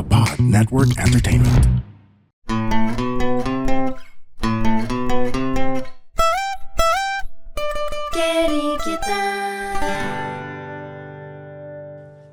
the Pod Network Entertainment.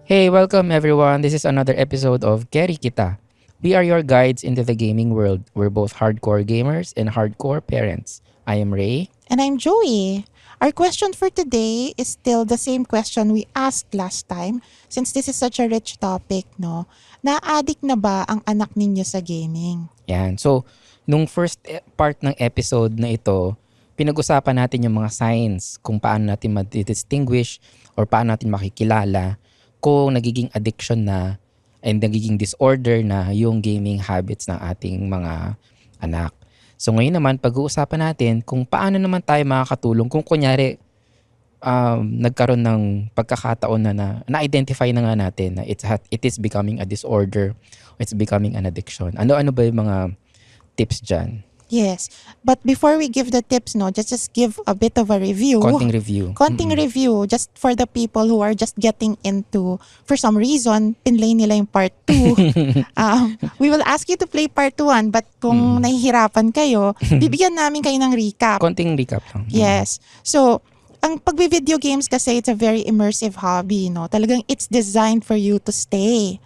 Hey, welcome everyone. This is another episode of Keri Kita. We are your guides into the gaming world. We're both hardcore gamers and hardcore parents. I am Ray. And I'm Joey. Our question for today is still the same question we asked last time since this is such a rich topic, no? Na-addict na ba ang anak ninyo sa gaming? Yan. So, nung first e- part ng episode na ito, pinag-usapan natin yung mga signs kung paano natin ma-distinguish or paano natin makikilala kung nagiging addiction na and nagiging disorder na yung gaming habits ng ating mga anak. So ngayon naman, pag-uusapan natin kung paano naman tayo makakatulong kung kunyari um, nagkaroon ng pagkakataon na, na na-identify na nga natin na it's, it is becoming a disorder, it's becoming an addiction. Ano-ano ba yung mga tips dyan? Yes. But before we give the tips, no, just just give a bit of a review. Konting review. Konting Mm-mm. review just for the people who are just getting into, for some reason, pinlay nila yung part 2. um, we will ask you to play part 1 but kung Mm. nahihirapan kayo, bibigyan namin kayo ng recap. Konting recap lang. Yes. So, ang pagbi-video games kasi it's a very immersive hobby, no? Talagang it's designed for you to stay.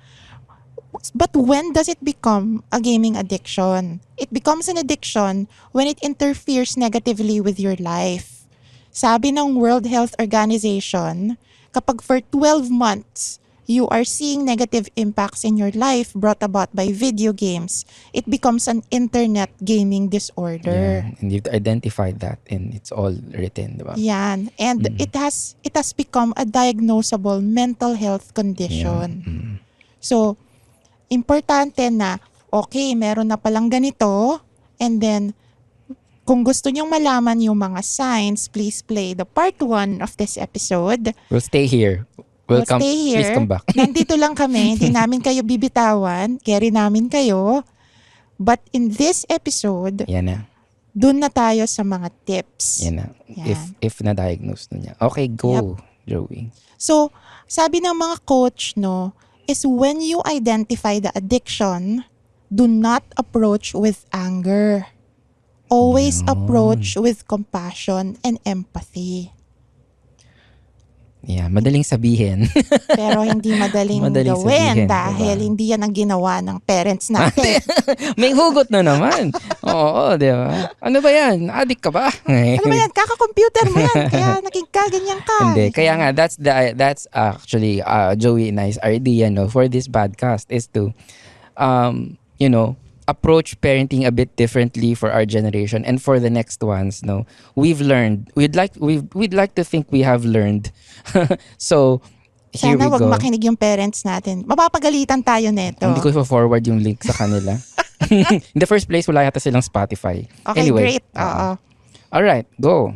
But when does it become a gaming addiction? It becomes an addiction when it interferes negatively with your life. Sabi ng World Health Organization, kapag for 12 months, you are seeing negative impacts in your life brought about by video games, it becomes an internet gaming disorder. Yeah. And you've identified that and it's all written, di ba? Yan. And Mm. it has it has become a diagnosable mental health condition. Mm. So, importante na okay, meron na palang ganito and then kung gusto nyong malaman yung mga signs, please play the part 1 of this episode. We'll stay here. We'll Welcome. stay here. Please come back. Nandito lang kami, hindi namin kayo bibitawan, carry namin kayo. But in this episode, Yan na. dun na tayo sa mga tips. Yan na. Yan. If if na-diagnose na niya. Okay, go, Joey. So, sabi ng mga coach, no, is when you identify the addiction, do not approach with anger. Always approach with compassion and empathy. Yeah, madaling sabihin. Pero hindi madaling, Madaling gawin sabihin, dahil diba? hindi yan ang ginawa ng parents natin. May hugot na naman. Oo, di ba? Ano ba yan? Addict ka ba? ano ba yan? Kaka-computer mo yan. Kaya naging kaganyan ka. Hindi, kaya nga that's the that's actually uh, Joey and I's idea no for this podcast is to um you know approach parenting a bit differently for our generation and for the next ones no we've learned we'd like we we'd like to think we have learned so here Sana we wag go makinig yung parents natin. Mapapagalitan tayo neto. hindi ko forward yung link sa kanila in the first place wala yata silang Spotify Okay, anyway great. Oo. all right go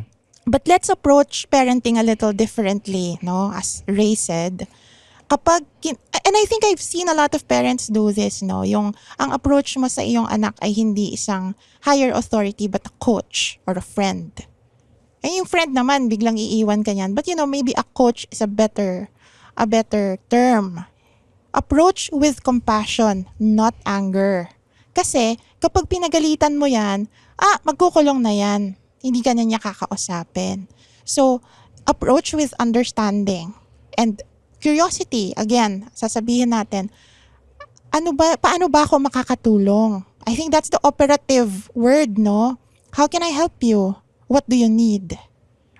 But let's approach parenting a little differently, no? As Ray said, kapag, and I think I've seen a lot of parents do this, no? Yung, ang approach mo sa iyong anak ay hindi isang higher authority but a coach or a friend. Eh, yung friend naman, biglang iiwan ka niyan. But you know, maybe a coach is a better, a better term. Approach with compassion, not anger. Kasi, kapag pinagalitan mo yan, ah, magkukulong na yan. Hindi ka na niya kakausapin. So, approach with understanding and curiosity. Again, sasabihin natin, ano ba, paano ba ako makakatulong? I think that's the operative word, no? How can I help you? What do you need?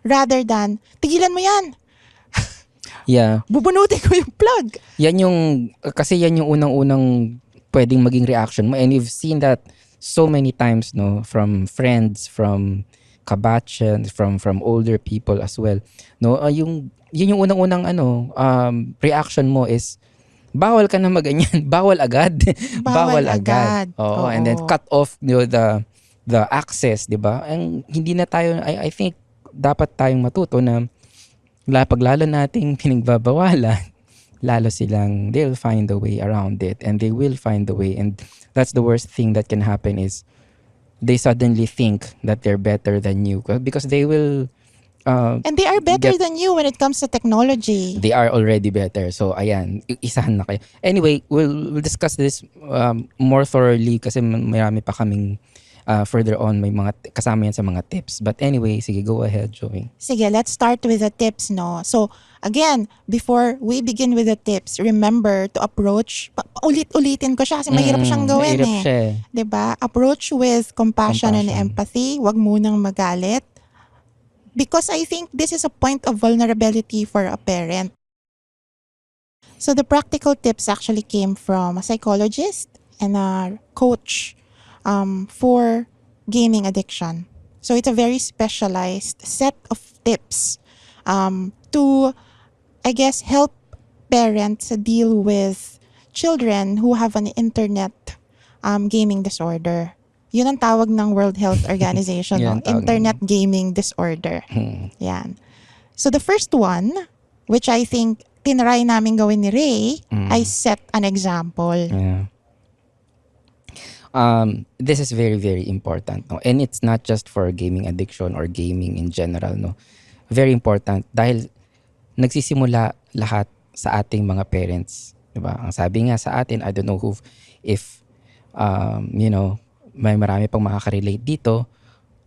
Rather than, tigilan mo yan. yeah Bubunutin ko yung plug. yan yung kasi yan yung unang-unang pwedeng maging reaction mo and you've seen that so many times no from friends from kabatchans from from older people as well. No Ah, yung yun yung unang-unang ano um reaction mo is bawal ka na maganyan. Bawal agad. Bawal agad. Oo, and then Oo. cut off you know, the the access 'di ba? Ang hindi na tayo I, I think dapat tayong matuto na la pag lalo nating pinagbabawalan lalo silang they'll find a way around it and they will find a way. And that's the worst thing that can happen is they suddenly think that they're better than you because they will uh, And they are better Get- than you when it comes to technology. they are already better. So ayan, isahan na kayo. Anyway, we'll, we'll discuss this um, more thoroughly kasi marami pa kaming uh, further on may mga kasama yan sa mga tips. But anyway, sige go ahead, Joey. Sige, let's start with the tips, no? So, again, before we begin with the tips, remember to approach, ulit-ulitin ko siya kasi mahirap Mm, siyang gawin mahirap eh. siya eh. 'Di ba? Approach with compassion, and Compassion. empathy. Huwag munang magalit. Because I think this is a point of vulnerability for a parent. So the practical tips actually came from a psychologist and a coach um, for gaming addiction. So it's a very specialized set of tips um, to, I guess, help parents deal with children who have an internet um, gaming disorder. Yun ang tawag ng World Health Organization, tawag internet gaming disorder. Hmm. Yan. So the first one, which I think tinry namin gawin ni Ray, Mm. I set an example. Yeah. Um, this is very, very important. No? And it's not just for gaming addiction or gaming in general. No? Very important dahil nagsisimula lahat sa ating mga parents. Diba? Ang sabi nga sa atin, I don't know who, if, um, you know, may marami pang makaka-relate dito,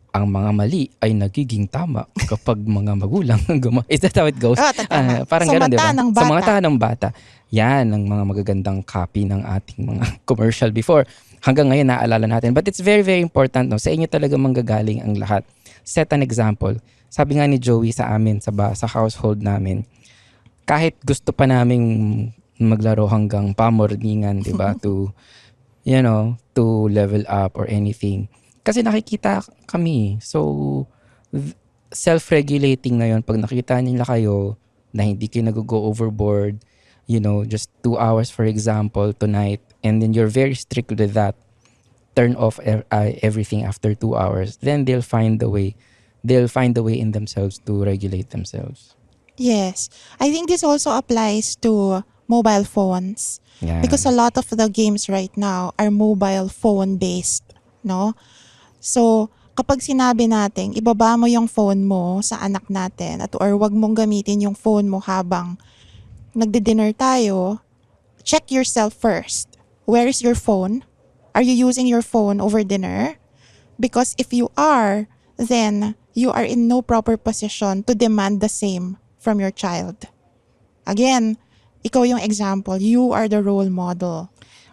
ang mga mali ay nagiging tama kapag mga magulang guma- Is that how it goes? Tama. Ah, parang Sa ganun, di ba? ng Sa mga bata. mata ng bata. Yan ang mga magagandang copy ng ating mga commercial before. Hanggang ngayon naaalala natin. But it's very, very important. No? Sa inyo talaga manggagaling ang lahat. Set an example. Sabi nga ni Joey sa amin, sa, ba, sa household namin, kahit gusto pa naming maglaro hanggang pamorningan, di ba? to, you know, to level up or anything. Kasi nakikita kami. So, self-regulating na yun. Pag nakita nila kayo na hindi kayo nag-go overboard, you know, just two hours for example tonight, and then you're very strict with that, turn off e- uh, everything after two hours, then they'll find the way. They'll find the way in themselves to regulate themselves. Yes. I think this also applies to mobile phones. Yeah. Because a lot of the games right now are mobile phone based, no? So, kapag sinabi natin, ibaba mo yung phone mo sa anak natin at or wag mong gamitin yung phone mo habang nagdi-dinner tayo, check yourself first. Where is your phone? Are you using your phone over dinner? Because if you are, then you are in no proper position to demand the same from your child. Again, ikaw yung example. You are the role model.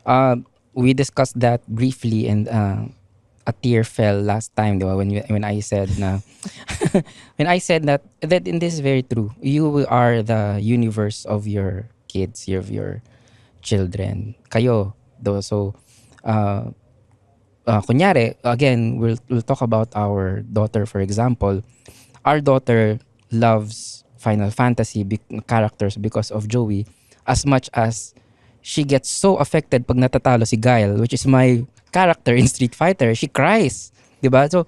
uh, we discussed that briefly and uh, a tear fell last time, di ba? When, when I said na, when I said that, that and this is very true. You are the universe of your kids, of your children. Kayo, do So, uh, uh, kunyari, again, we'll, we'll talk about our daughter, for example. Our daughter loves Final Fantasy be- characters because of Joey as much as she gets so affected pag natatalo si Guile, which is my character in Street Fighter. She cries. 'Di ba? So,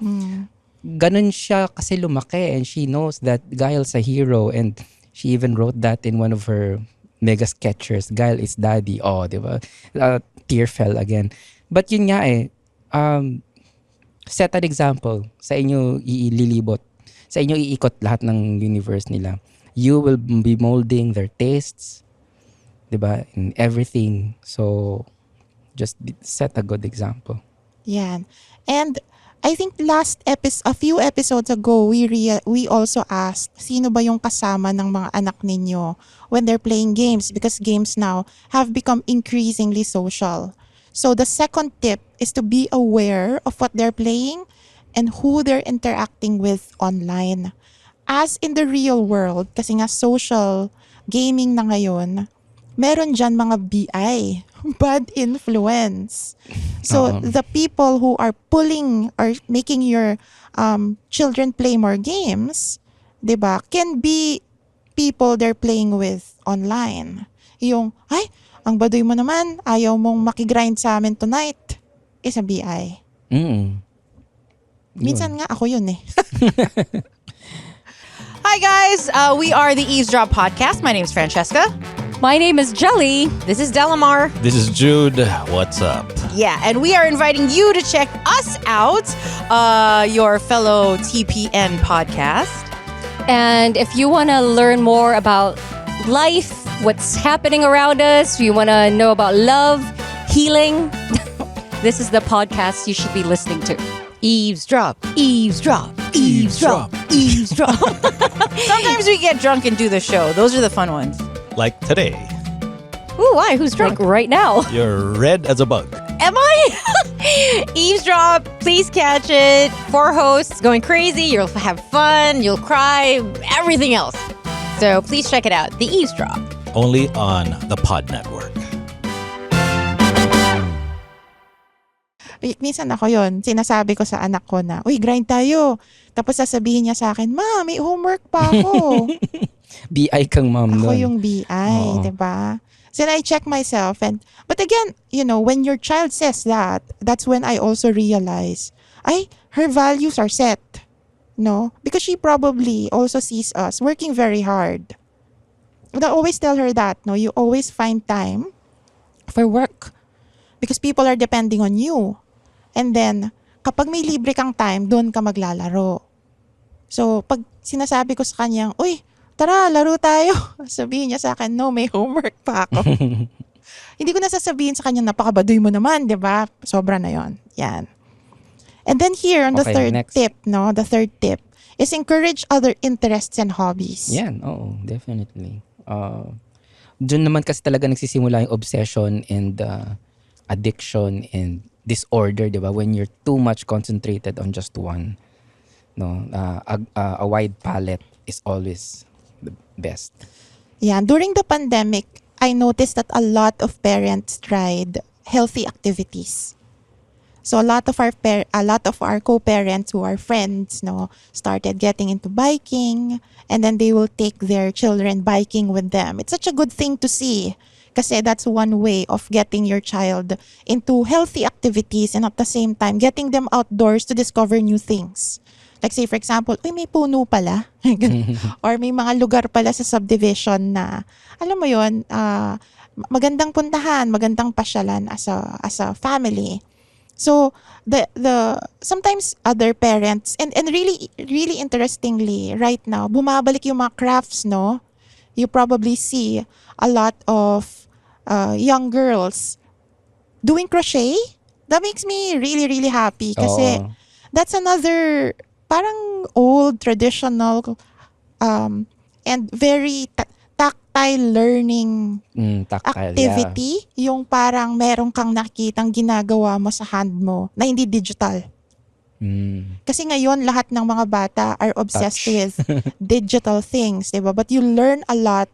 ganun siya kasi lumaki and she knows that Guile's a hero and she even wrote that in one of her mega sketchers. Guile is daddy. Oh, 'di ba? Uh, tear fell again. But yun nga eh, um, set an example. Sa inyo iililibot. Sa inyo iikot lahat ng universe nila. You will be molding their tastes, 'di ba? In everything. So just set a good example. Yan. And I think last episode, a few episodes ago, we rea- we also asked, sino ba yung kasama ng mga anak ninyo when they're playing games? Because games now have become increasingly social. So the second tip is to be aware of what they're playing and who they're interacting with online. As in the real world, kasi nga social gaming na ngayon, meron dyan mga BI, bad influence. So Oo. the people who are pulling or making your um, children play more games, 'di ba, can be people they're playing with online. Yung, ay, ang baduy mo naman, ayaw mong makigrind sa amin tonight, is a BI. Mm. Minsan nga ako yun eh. Hi, guys. Uh, we are the Eavesdrop Podcast. My name is Francesca. My name is Jelly. This is Delamar. This is Jude. What's up? Yeah, and we are inviting you to check us out, uh, your fellow TPN podcast. And if you want to learn more about life, what's happening around us, you want to know about love, healing, this is the podcast you should be listening to. Eavesdrop, eavesdrop, eavesdrop, eavesdrop. Sometimes we get drunk and do the show. Those are the fun ones. Like today, Ooh, why? Who's drunk right now? you're red as a bug. Am I? Eavesdrop, please catch it. Four hosts going crazy. You'll have fun, you'll cry, everything else. So please check it out. The Eavesdrop. Only on the Pod Network. Minsan ako yon sinasabi ko sa anak ko na, uy, grind tayo. Tapos sasabihin niya sa akin, ma, may homework pa ako. BI kang mom ako nun. yung BI, Oo. di ba? So then I check myself and, but again, you know, when your child says that, that's when I also realize, ay, her values are set. No? Because she probably also sees us working very hard. But I always tell her that, no? You always find time for work. Because people are depending on you. And then, kapag may libre kang time, doon ka maglalaro. So, pag sinasabi ko sa kanya, uy, tara, laro tayo. Sabihin niya sa akin, no, may homework pa ako. Hindi ko na sasabihin sa kanya, napakabaduy mo naman, di ba? Sobra na yon. Yan. And then here, on the Okay, third next. tip, no, the third tip, is encourage other interests and hobbies. Yan, oo, definitely. Uh, Diyan naman kasi talaga nagsisimula yung obsession and uh, addiction and disorder, di ba? When you're too much concentrated on just one. No, uh, a, a- a wide palette is always the best. Yeah, during the pandemic, I noticed that a lot of parents tried healthy activities. So a lot of our par- a lot of our co-parents who are friends, no, started getting into biking and then they will take their children biking with them. It's such a good thing to see kasi that's one way of getting your child into healthy activities and at the same time getting them outdoors to discover new things. Like say for example, uy may puno pala. Or may mga lugar pala sa subdivision na alam mo 'yon, ah, magandang puntahan, magandang pasyalan as a as a family. So the the sometimes other parents and and really really interestingly right now bumabalik yung mga crafts no. You probably see a lot of uh, young girls doing crochet. That makes me really really happy kasi Oo. that's another parang old traditional um and very ta- tactile learning Mm, tactile, activity yung parang merong kang nakitang ginagawa mo sa hand mo na hindi digital. yeah. Mm. Kasi ngayon lahat ng mga bata are obsessed Touch. with digital things, 'di ba? But you learn a lot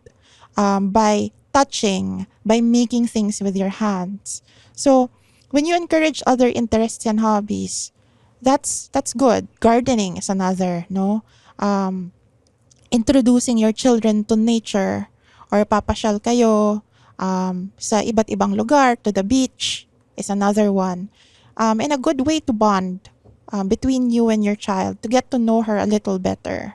um, by touching, by making things with your hands. So, when you encourage other interests and hobbies, that's that's good. Gardening is another, no? Um, introducing your children to nature or papasyal kayo um, sa iba't ibang lugar, to the beach is another one. Um, and a good way to bond um, between you and your child to get to know her a little better.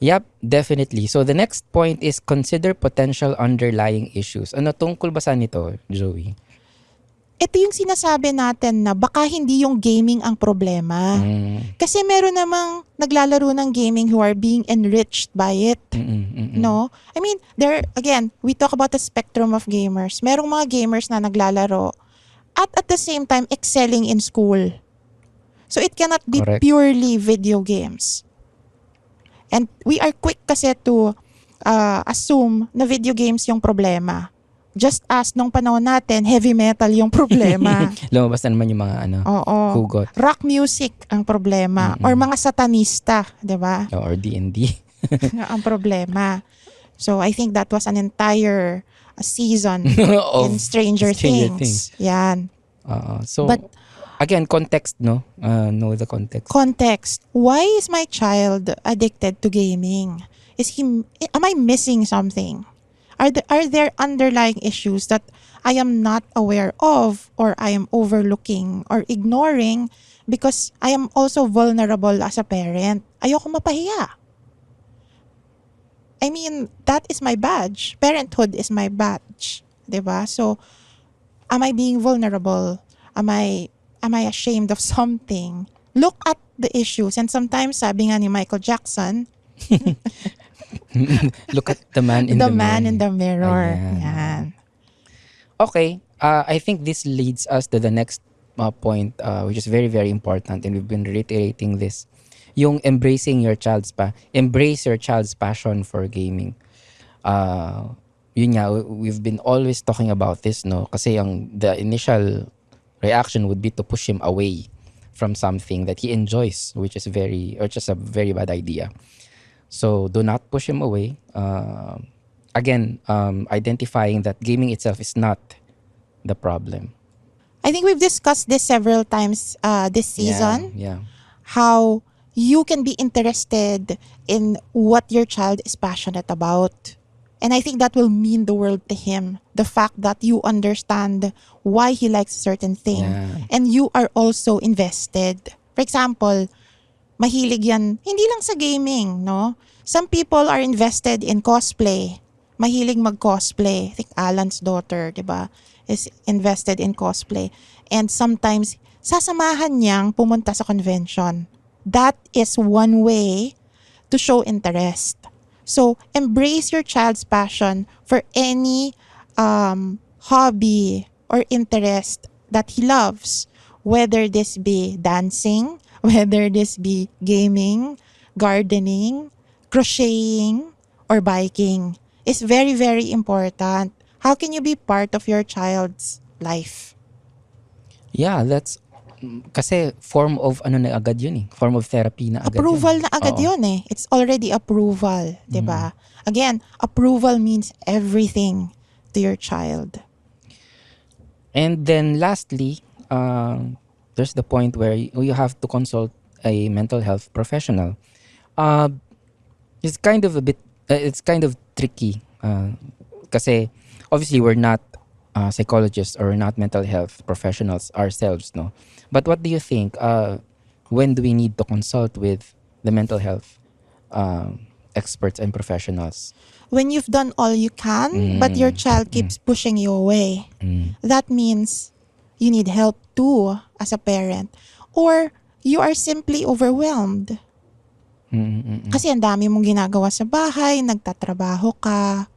Yep, definitely. So the next point is consider potential underlying issues. Ano tungkol ba sa nito, Joey? Ito yung sinasabi natin na baka hindi yung gaming ang problema. Mm, Kasi meron namang naglalaro ng gaming who are being enriched by it. mm, mm, mm, mm. No? I mean, there, again, we talk about the spectrum of gamers. Merong mga gamers na naglalaro at at the same time excelling in school. So it cannot be Correct. purely video games. And we are quick kasi to uh, assume na video games yung problema. Just as nung panahon natin, heavy metal yung problema. Lumabas na naman yung mga ano, Oo. hugot Rock music ang problema. Mm-mm. Or mga satanista, di ba? or D&D. ang problema. So I think that was an entire uh, season of in Stranger, Stranger Things. Yan. Oo. so, But- again, context, no? Uh, know the context. Context. Why is my child addicted to gaming? Is he am I missing something? Are there, are there underlying issues that I am not aware of or I am overlooking or ignoring because I am also vulnerable as a parent? Ayoko mapahiya. I mean, that is my badge. Parenthood is my badge. ba? So, am I being vulnerable? Am I am I ashamed of something? Look at the issues and sometimes sabi nga ni Michael Jackson, Look at the man in the the, man mirror. in the mirror. Ayan. Yan. Okay, uh, I think this leads us to the next uh, point, uh, which is very, very important, and we've been reiterating this. Yung embracing your child's pa, embrace your child's passion for gaming. Uh, yun nga, we- we've been always talking about this, no? Kasi yung the initial reaction would be to push him away from something that he enjoys, which is very, or just a very bad idea. So do not push him away. Uh, again, um, identifying that gaming itself is not the problem. I think we've discussed this several times uh, this season. Yeah. yeah. How you can be interested in what your child is passionate about. And I think that will mean the world to him. The fact that you understand why he likes a certain thing. Yeah. And you are also invested. For example, mahilig yan, hindi lang sa gaming, no? Some people are invested in cosplay. Mahilig mag-cosplay. I think Alan's daughter, di ba, is invested in cosplay. And sometimes, sasamahan niyang pumunta sa convention. That is one way to show interest. So, embrace your child's passion for any um, hobby or interest that he loves, whether this be dancing, whether this be gaming, gardening, crocheting, or biking. Is very, very important. How can you be part of your child's life? Yeah, that's mm, kasi form of ano na agad yun eh. Form of therapy na agad approval yun. na agad Oo. yun eh. It's already approval, 'di ba? Again, approval means everything to your child. And then lastly, um, there's the point where you have to consult a mental health professional. Uh, it's kind of a bit, uh, it's kind of tricky. Uh, obviously we're not uh, psychologists or not mental health professionals ourselves, no? But what do you think? Uh, when do we need to consult with the mental health um experts and professionals? When you've done all you can, but your child keeps pushing you away, Mm. that means you need help too as a parent. Or you are simply overwhelmed. Mm, mm, mm. Kasi ang dami mong ginagawa sa bahay, nagtatrabaho ka.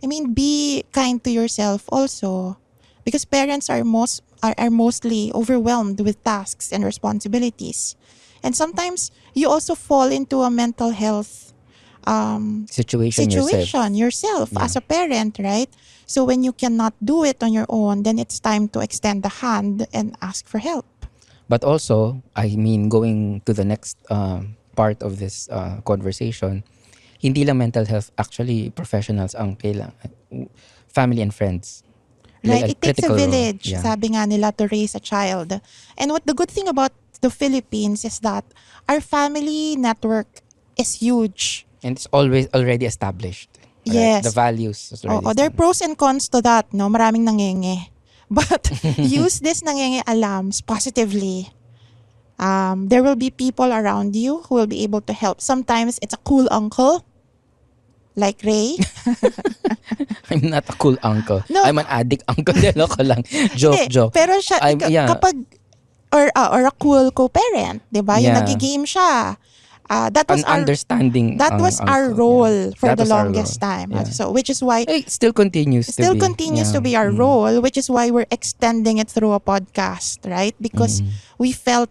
I mean, be kind to yourself also. Because parents are most are, are mostly overwhelmed with tasks and responsibilities. And sometimes you also fall into a mental health um, Situation, yourself. situation yourself, as a parent, right? So when you cannot do it on your own, then it's time to extend the hand and ask for help. But also, I mean, going to the next um, part of this uh, conversation, hindi lang mental health, actually, professionals ang kailangan. Family and friends. Right? Like it takes a village, Yeah. sabi nga nila, to raise a child. And what the good thing about the Philippines is that our family network is huge. And it's always already established. Right? Yes. The values. Oo, there are pros and cons to that, no? Maraming nangenge. But use this nangenge alams positively. Um, there will be people around you who will be able to help. Sometimes it's a cool uncle, like Ray. I'm not a cool uncle. No. I'm an addict uncle. Loko lang. joke, Hindi, joke. Pero siya, I'm- yeah. kapag, or, ah, or a cool co-parent, di ba? Yung Yeah. nagigame siya. Ah, that was An our, understanding that was our uncle, role yeah. for That the our longest time. Yeah. So, which is why, Eh, still continues to still be. continues to Yeah. be our Mm. role, which is why we're extending it through a podcast, right? Because Mm. we felt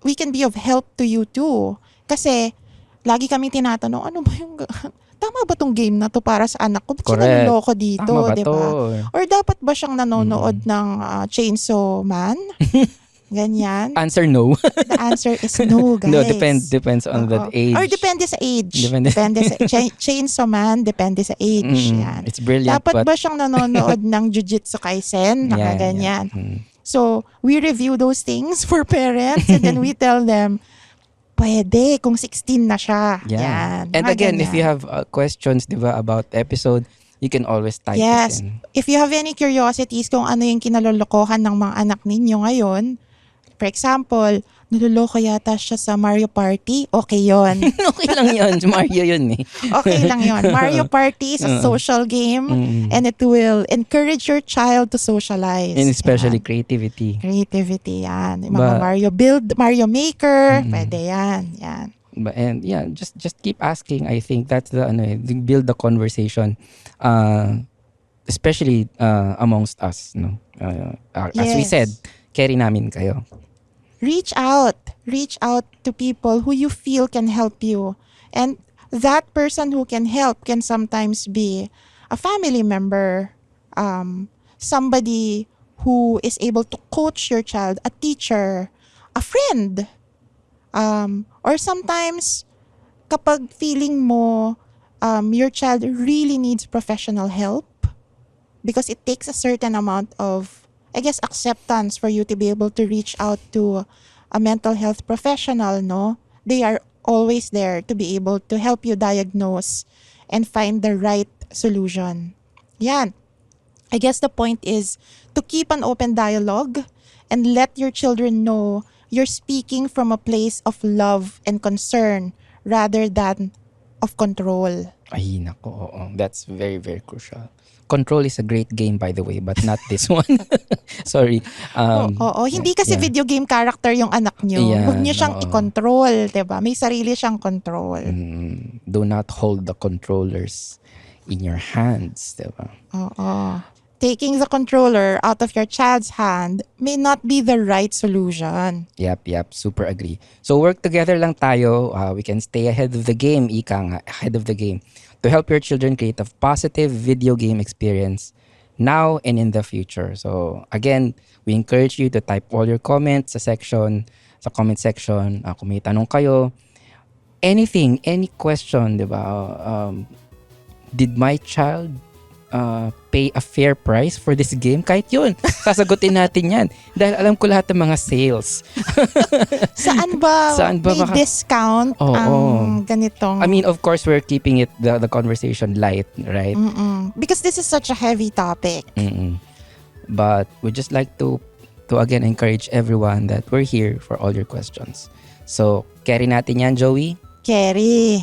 we can be of help to you too. Kasi, lagi kami tinatanong, ano ba yung, tama ba tong game na to para sa anak ko? Ba't siya naloloko dito, ba di to? ba? Or dapat ba siyang nanonood ng ah, Chainsaw Man? Ganyan. Answer no. The answer is no, guys. no, depends depends on the Oo. age. Or depende sa age. Depende- Depende, sa Cha- Chainsaw Man, depende sa age. Mm, Yan. It's brilliant. Dapat but, ba siyang nanonood ng Jujutsu Kaisen? Yeah, Nakaganyan. yeah. Mm. So, we review those things for parents and then we tell them, pwede kung 16 na siya. Yeah. Yan. And Mga again, if you ganyan. have uh, questions, di ba, about episode, you can always type Yes. it in. If you have any curiosities kung ano yung kinalolokohan ng mga anak ninyo ngayon, for example, naloloko yata siya sa Mario Party, okay yon. okay lang yun. Mario yun eh. Okay lang yon. Mario Party is a social game Mm. and it will encourage your child to socialize. And especially Yan. creativity. creativity yan. Yung mga Ba- Mario Build, Mario Maker, pwede yan. Yan. But- And yeah, just just keep asking. I think that's the ano, eh, build the conversation. Uh, especially uh, amongst us, no. Uh, uh, As we Yes. said, carry namin kayo. Reach out reach out to people who you feel can help you. And that person who can help can sometimes be a family member um, somebody who is able to coach your child a teacher a friend um, or sometimes kapag feeling mo um, your child really needs professional help because it takes a certain amount of I guess acceptance for you to be able to reach out to a mental health professional, no? They are always there to be able to help you diagnose and find the right solution. Yan. I guess the point is to keep an open dialogue and let your children know you're speaking from a place of love and concern rather than of control. Ay, nako. oo. That's very, very crucial. Control is a great game, by the way, but not this one. Sorry. Um, Oo, hindi kasi yeah. video game character yung anak nyo. Ayan, Huwag nyo siyang oo. i-control, 'di ba? May sarili siyang control. mm, do not hold the controllers in your hands, diba? Oo. Taking the controller out of your child's hand may not be the right solution. Yep, yep. Super agree. So work together lang tayo. Uh, we can stay ahead of the game, ika nga, ahead of the game. To help your children create a positive video game experience now and in the future. So again, we encourage you to type all your comments sa section, sa comment section. Uh, kung may tanong kayo, anything, any question, di ba? Um, did my child uh, pay a fair price for this game? Kahit yun, sasagutin natin yan. Dahil alam ko lahat ng mga sales. Saan ba, Saan ba may maka- discount Oo. ang ganitong... I mean, of course, we're keeping it the, the conversation light, right? Mm-mm. Because this is such a heavy topic. Mm-mm. But we just like to to again encourage everyone that we're here for all your questions. So, carry natin yan, Joey. Kerry.